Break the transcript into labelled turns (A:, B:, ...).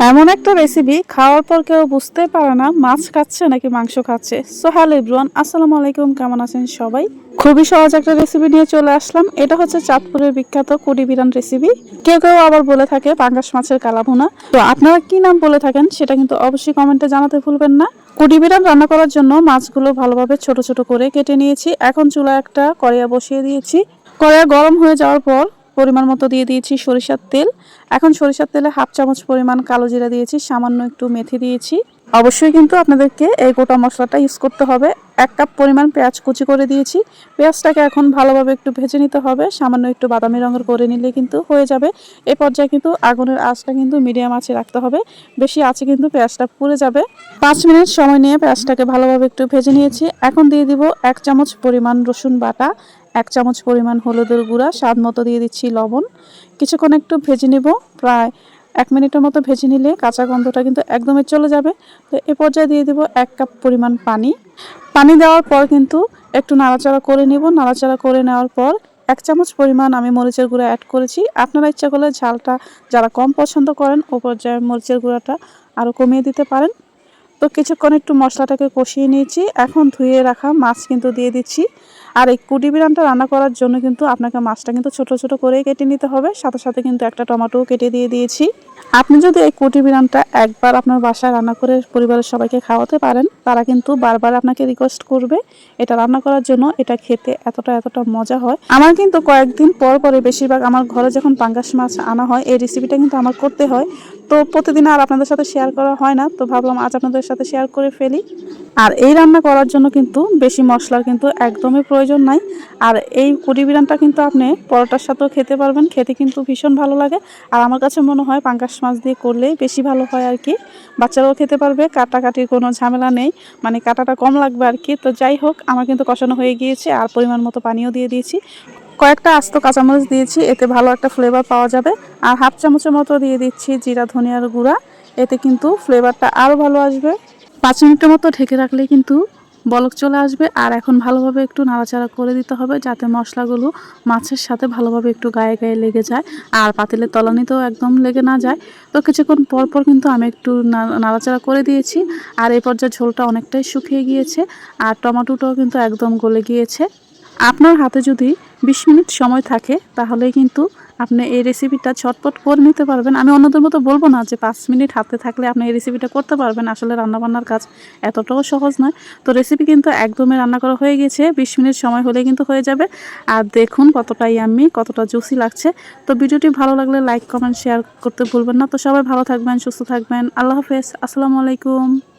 A: এমন একটা রেসিপি খাওয়ার পর কেউ বুঝতে পারে না মাছ খাচ্ছে নাকি মাংস খাচ্ছে। সো হ্যালো ইব্রুয়ান আসসালামু আলাইকুম, কেমন আছেন সবাই? খুবই সহজ একটা রেসিপি নিয়ে চলে আসলাম। এটা হচ্ছে চাঁদপুরের বিখ্যাত কুড়ি বিরান রেসিপি কেউ কেউ আবার বলে থাকে পাঙ্গাস মাছের কালাভুনা। তো আপনারা কি নাম বলে থাকেন সেটা কিন্তু অবশ্যই কমেন্টে জানাতে ভুলবেন না। কুড়ি বিরান রান্না করার জন্য মাছগুলো ভালোভাবে ছোট ছোট করে কেটে নিয়েছি। এখন চুলা একটা কড়াইয়া বসিয়ে দিয়েছি। কড়াইয়া গরম হয়ে যাওয়ার পর পরিমাণ মতো দিয়ে দিয়েছি সরিষার তেল। এখন সরিষার তেলে হাফ চামচ পরিমাণ কালো জিরা দিয়েছি, সামান্য একটু মেথি দিয়েছি। অবশ্যই কিন্তু আপনাদেরকে এই গোটা মশলাটা ইউজ করতে হবে। এক কাপ পরিমাণ পেঁয়াজ কুচি করে দিয়েছি। পেঁয়াজটাকে এখন ভালোভাবে একটু ভেজে নিতে হবে। সামান্য একটু বাদামি রঙের করে নিলে কিন্তু হয়ে যাবে। এ পর্যায়ে কিন্তু আগুনের আঁচটা কিন্তু মিডিয়াম আঁচে রাখতে হবে। বেশি আঁচে কিন্তু পেঁয়াজটা পুড়ে যাবে। পাঁচ মিনিট সময় নিয়ে পেঁয়াজটাকে ভালোভাবে একটু ভেজে নিয়েছি। এখন দিয়ে দিব এক চামচ পরিমাণ রসুন বাটা। এক চামচ পরিমাণ হলুদের গুঁড়া, স্বাদ মতো দিয়ে দিচ্ছি লবণ। কিছুক্ষণ একটু ভেজে নেব, প্রায় এক মিনিটের মতো ভেজে নিলে কাঁচা গন্ধটা কিন্তু একদমই চলে যাবে। তো এ পর্যায়ে দিয়ে দেবো এক কাপ পরিমাণ পানি। পানি দেওয়ার পর কিন্তু একটু নাড়াচাড়া করে নেব। নাড়াচাড়া করে নেওয়ার পর এক চামচ পরিমাণ আমি মরিচের গুঁড়া অ্যাড করেছি। আপনারা ইচ্ছা করলে ঝালটা যারা কম পছন্দ করেন, ও পর্যায়ে মরিচের গুঁড়াটা আরও কমিয়ে দিতে পারেন। তো কিছুক্ষণ একটু মশলাটাকে কষিয়ে নিয়েছি। এখন ধুয়ে রাখা মাছ কিন্তু দিয়ে দিচ্ছি। আর এই কুটি বিরানটা রান্না করার জন্য কিন্তু আপনাকে মাছটা কিন্তু ছোট ছোট করেই কেটে নিতে হবে। সাথে সাথে কিন্তু একটা টমেটোও কেটে দিয়ে দিয়েছি। আপনি যদি এই কুটি বিরানটা একবার আপনার বাসায় রান্না করে পরিবারের সবাইকে খাওয়াতে পারেন, তারা কিন্তু বারবার আপনাকে রিকোয়েস্ট করবে এটা রান্না করার জন্য। এটা খেতে এতটা এতটা মজা হয়। আমার কিন্তু কয়েকদিন পর পরে বেশিরভাগ আমার ঘরে যখন পাঙ্গাস মাছ আনা হয়, এই রেসিপিটা কিন্তু আমার করতে হয়। তো প্রতিদিন আর আপনাদের সাথে শেয়ার করা হয় না। তো ভাবলাম আজ আপনাদের সাথে শেয়ার করে ফেলি। আর এই রান্না করার জন্য কিন্তু বেশি মশলার কিন্তু একদমই প্রয়োজন নাই। আর এই কুড়ি বিরানটা কিন্তু আপনি পরোটার সাথেও খেতে পারবেন, খেতে কিন্তু ভীষণ ভালো লাগে। আর আমার কাছে মনে হয় পাঙ্গাস মাছ দিয়ে করলেই বেশি ভালো হয় আর কি। বাচ্চারাও খেতে পারবে, কাটাকাটির কোনো ঝামেলা নেই। মানে কাটাটা কম লাগবে আর কি। তো যাই হোক, আমার কিন্তু কষানো হয়ে গিয়েছে আর পরিমাণ মতো পানিও দিয়ে দিয়েছি। কয়েকটা আস্ত কাঁচামরিচ দিয়েছি, এতে ভালো একটা ফ্লেভার পাওয়া যাবে। আর হাফ চামচের মতো দিয়ে দিচ্ছি জিরা, ধনিয়ার গুঁড়া। এতে কিন্তু ফ্লেভারটা আরও ভালো আসবে। পাঁচ মিনিটের মতো ঢেকে রাখলে কিন্তু বলক চলে আসবে। আর এখন ভালোভাবে একটু নাড়াচাড়া করে দিতে হবে যাতে মশলাগুলো মাছের সাথে ভালোভাবে একটু গায়ে গায়ে লেগে যায় আর পাতিলের তলানিতেও একদম লেগে না যায়। তো কিছুক্ষণ পর পর কিন্তু আমি একটু নাড়াচাড়া করে দিয়েছি। আর এই পর্যায়ে ঝোলটা অনেকটাই শুকিয়ে গিয়েছে আর টমেটোটাও কিন্তু একদম গলে গিয়েছে। আপনার হাতে যদি বিশ মিনিট সময় থাকে তাহলে কিন্তু আপনি এই রেসিপিটা ছটপট করে নিতে পারবেন। আমি অন্যদের মতো বলব না যে পাঁচ মিনিট হাতে থাকলে আপনি এই রেসিপিটা করতে পারবেন। আসলে রান্নাবান্নার কাজ এতটাও সহজ নয়। তো রেসিপি কিন্তু একদমই রান্না করা হয়ে গেছে। বিশ মিনিট সময় হলে কিন্তু হয়ে যাবে। আর দেখুন কতটাই আমি, কতটা জুসি লাগছে। তো ভিডিওটি ভালো লাগলে লাইক কমেন্ট শেয়ার করতে ভুলবেন না। তো সবাই ভালো থাকবেন, সুস্থ থাকবেন। আল্লাহ হাফেজ। আসসালামু আলাইকুম।